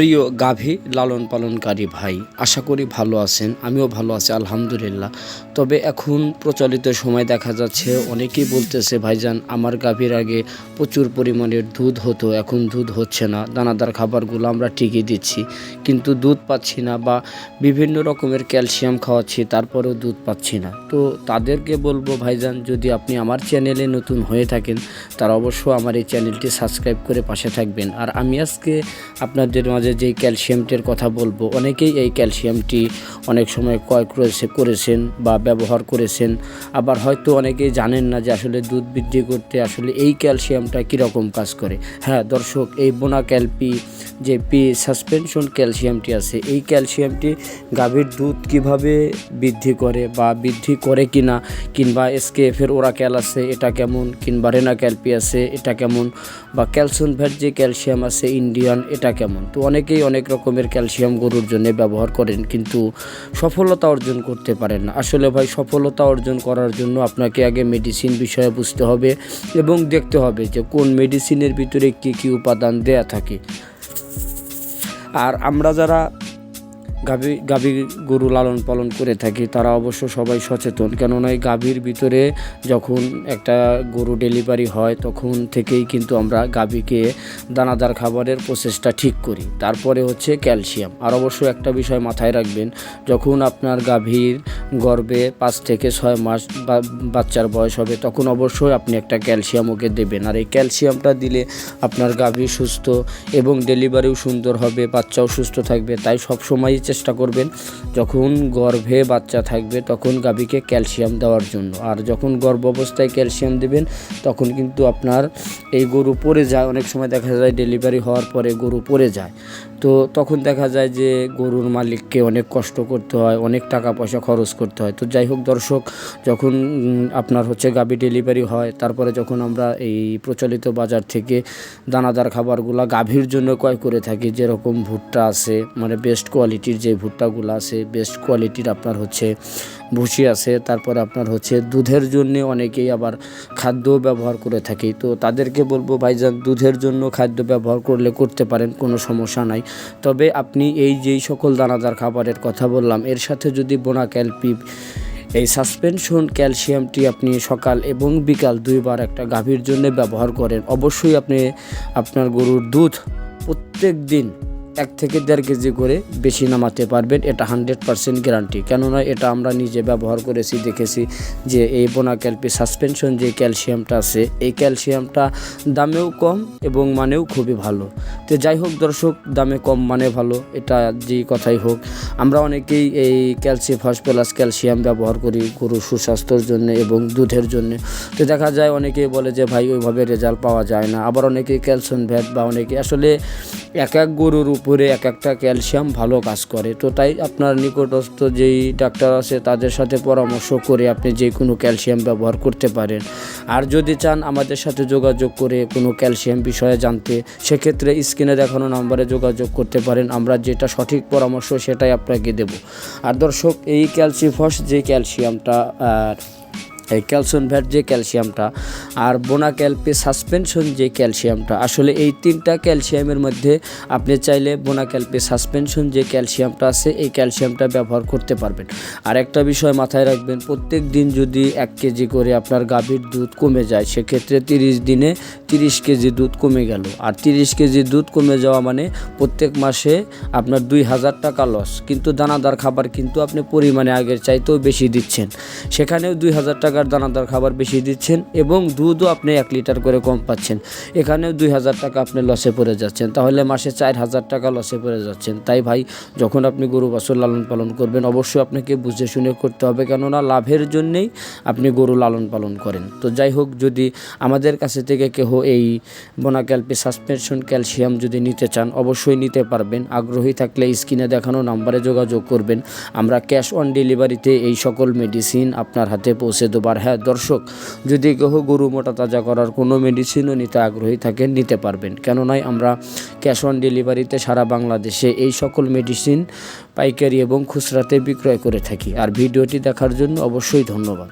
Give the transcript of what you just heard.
প্রিয় গাভী লালন পালনকারী ভাই, আশা করি ভালো আছেন, আমিও ভালো আছি, আলহামদুলিল্লাহ। তবে এখন প্রচলিত সময় দেখা যাচ্ছে, অনেকেই বলতেছে, ভাইজান, আমার গাভীর আগে প্রচুর পরিমাণের দুধ হতো, এখন দুধ হচ্ছে না, দানাদার খাবারগুলো আমরা ঠিকই দিচ্ছি। কিন্তু দুধ পাচ্ছি না বা বিভিন্ন রকমের ক্যালসিয়াম খাওয়াচ্ছি, তারপরেও দুধ পাচ্ছি না। তো তাদেরকে বলব, ভাইজান, যদি আপনি আমার চ্যানেলে নতুন হয়ে থাকেন তারা অবশ্য আমার এই চ্যানেলটি সাবস্ক্রাইব করে পাশে থাকবেন। আর আমি আজকে আপনাদের মাঝে যেই ক্যালসিয়ামটির কথা বলব, অনেকেই এই ক্যালসিয়ামটি অনেক সময় ক্রয় করেছে, করেছেন বা ব্যবহার করেছেন। আবার হয়তো অনেকেই জানেন না যে আসলে দুধ বৃদ্ধি করতে আসলে এই ক্যালসিয়ামটা কীরকম কাজ করে। হ্যাঁ দর্শক, এই বোনা ক্যালপি যে পি সাসপেনশন ক্যালসিয়ামটি আছে, এই ক্যালসিয়ামটি গাভীর দুধ কীভাবে বৃদ্ধি করে বা বৃদ্ধি করে কিনা, কিংবা এসকেএফের ওরা ক্যাল আছে, এটা কেমন, কিংবা রেনা ক্যালপি আছে, এটা কেমন, বা ক্যালসিয়াম ভ্যাট যে ক্যালসিয়াম আছে, ইন্ডিয়ান, এটা কেমন? তো অনেকেই অনেক রকমের ক্যালসিয়াম গরুর জন্য ব্যবহার করেন, কিন্তু সফলতা অর্জন করতে পারেন না। আসলে ভাই, সফলতা অর্জন করার জন্য আপনাকে আগে মেডিসিন বিষয়ে বুঝতে হবে এবং দেখতে হবে যে কোন মেডিসিনের ভিতরে কী কী উপাদান দেয়া থাকে। আর আমরা যারা গাভী গাভী গরু লালন পালন করে থাকি, তারা অবশ্য সবাই সচেতন। কেননা এই গাভীর ভিতরে যখন একটা গরু ডেলিভারি হয়, তখন থেকেই কিন্তু আমরা গাভীকে দানাদার খাবারের প্রসেসটা ঠিক করি। তারপরে হচ্ছে ক্যালসিয়াম। আর অবশ্য একটা বিষয় মাথায় রাখবেন, যখন আপনার গাভীর গর্ভে পাঁচ থেকে ছয় মাস বাচ্চার বয়স হবে, তখন অবশ্যই আপনি একটা ক্যালসিয়াম ওকে দেবেন। আর এই ক্যালসিয়ামটা দিলে আপনার গাভী সুস্থ এবং ডেলিভারিও সুন্দর হবে, বাচ্চাও সুস্থ থাকবে। তাই সবসময়ই চেষ্টা করবেন যখন গর্ভে বাচ্চা থাকবে তখন গাভীকে ক্যালসিয়াম দেওয়ার জন্য। আর যখন গর্ভ অবস্থায় ক্যালসিয়াম দেবেন তখন কিন্তু আপনার এই গরু পড়ে যায়, অনেক সময় দেখা যায় ডেলিভারি হওয়ার পরে গরু পড়ে যায়। তো তখন দেখা যায় যে গরুর মালিককে অনেক কষ্ট করতে হয়, অনেক টাকা পয়সা খরচ করতে হয়। তো যাই হোক দর্শক, যখন আপনার হচ্ছে গাভী ডেলিভারি হয়, তারপরে যখন আমরা এই প্রচলিত বাজার থেকে দানাদার খাবারগুলো গাভীর জন্য ক্রয় করে থাকি, যেরকম ভুট্টা আছে মানে বেস্ট কোয়ালিটির যে ভুট্টাগুলো আছে বেস্ট কোয়ালিটির আপনার হচ্ছে ভুসি আছে, তারপরে আপনার হচ্ছে দুধের জন্য অনেকেই আবার খাদ্য ব্যবহার করে থাকি। তো তাদেরকে বলব ভাইজান, দুধের জন্য খাদ্য ব্যবহার করলে করতে পারেন, কোনো সমস্যা নাই। তবে আপনি এই যেই সকল দানাদার খাবারের কথা বললাম, এর সাথে যদি বোনা ক্যালপি এই সাসপেনশন ক্যালসিয়ামটি আপনি সকাল এবং বিকাল দুইবার একটা গাভীর জন্য ব্যবহার করেন, অবশ্যই আপনি আপনার গরুর দুধ প্রত্যেক দিন এক থেকে দেড় কেজি করে বেশি নামাতে পারবেন, এটা হান্ড্রেড পারসেন্ট গ্যারান্টি। কেননা এটা আমরা নিজে ব্যবহার করেছি, দেখেছি যে এই বোনা ক্যালপি সাসপেনশন যে ক্যালসিয়ামটা আছে, এই ক্যালসিয়ামটা দামেও কম এবং মানেও খুবই ভালো। তো যাই হোক দর্শক, দামে কম মানে ভালো, এটা যেই কথাই হোক। আমরা অনেকেই এই ক্যালসিয়াম ফার্স্ট প্লাস ক্যালসিয়াম ব্যবহার করি গরু সুস্বাস্থ্যের জন্য এবং দুধের জন্য। তো দেখা যায় অনেকেই বলে যে, ভাই, ওইভাবে রেজাল্ট পাওয়া যায় না। আবার অনেকেই ক্যালসিয়াম ভ্যাট বা অনেকে, আসলে এক এক গরুর উপরে এক একটা ক্যালসিয়াম ভালো কাজ করে। তো তাই আপনার নিকটস্থ যেই ডাক্তার আছে, তাদের সাথে পরামর্শ করে আপনি যে কোনো ক্যালসিয়াম ব্যবহার করতে পারেন। আর যদি চান আমাদের সাথে যোগাযোগ করে কোনো ক্যালসিয়াম বিষয়ে জানতে, সেক্ষেত্রে স্ক্রিনে দেখানো নাম্বারে যোগাযোগ করতে পারেন। আমরা যেটা সঠিক পরামর্শ সেটাই আপনাকে দেব। আর দর্শক, এই ক্যালসিফস যে ক্যালসিয়ামটা ক্যালসিয়াম ভ্যাট যে ক্যালসিয়ামটা আর বোনা ক্যালপি সাসপেনশন যে ক্যালসিয়ামটা। আসলে এই তিনটা ক্যালসিয়ামের মধ্যে আপনি চাইলে বোনা ক্যালপি সাসপেনশন যে ক্যালসিয়ামটা আছে, এই ক্যালসিয়ামটা ব্যবহার করতে পারবেন। আর একটা বিষয় মাথায় রাখবেন, প্রত্যেক দিন যদি এক কেজি করে আপনার গাভীর দুধ কমে যায়, সেক্ষেত্রে তিরিশ দিনে তিরিশ কেজি দুধ কমে গেল। আর তিরিশ কেজি দুধ কমে যাওয়া মানে প্রত্যেক মাসে আপনার দুই হাজার টাকা লস। কিন্তু দানাদার খাবার কিন্তু আপনি পরিমাণে আগের চাইতেও বেশি দিচ্ছেন। সেখানেও দুই হাজার টাকার দানাদার খাবার বেশি দিচ্ছেন এবং দুধও আপনি এক লিটার করে কম পাচ্ছেন। এখানেও দুই হাজার টাকা আপনি লসে পড়ে যাচ্ছেন। তাহলে মাসে চার হাজার টাকা লসে পড়ে যাচ্ছেন। তাই ভাই, যখন আপনি গরু বাছুর লালন পালন করবেন, অবশ্যই আপনাকে বুঝে শুনে করতে হবে। কেননা লাভের জন্যেই আপনি গরু লালন পালন করেন। তো যাই হোক, যদি আমাদের কাছে থেকে কেহ এই বোনা ক্যালপি সাসপেনশন ক্যালসিয়াম যদি নিতে চান, অবশ্যই নিতে পারবেন। আগ্রহী থাকলে স্ক্রিনে দেখানো নাম্বারে যোগাযোগ করবেন। আমরা ক্যাশ অন ডেলিভারিতে এই সকল মেডিসিন আপনার হাতে পৌঁছে দেবার হ্যাঁ দর্শক, যদি কেহ গরু মোটা তাজা করার কোনো মেডিসিনও নিতে আগ্রহী থাকেন, নিতে পারবেন। কেননাই আমরা ক্যাশ অন ডেলিভারিতে সারা বাংলাদেশে এই সকল মেডিসিন পাইকারি এবং খুচরাতে বিক্রয় করে থাকি। আর ভিডিওটি দেখার জন্য অবশ্যই ধন্যবাদ।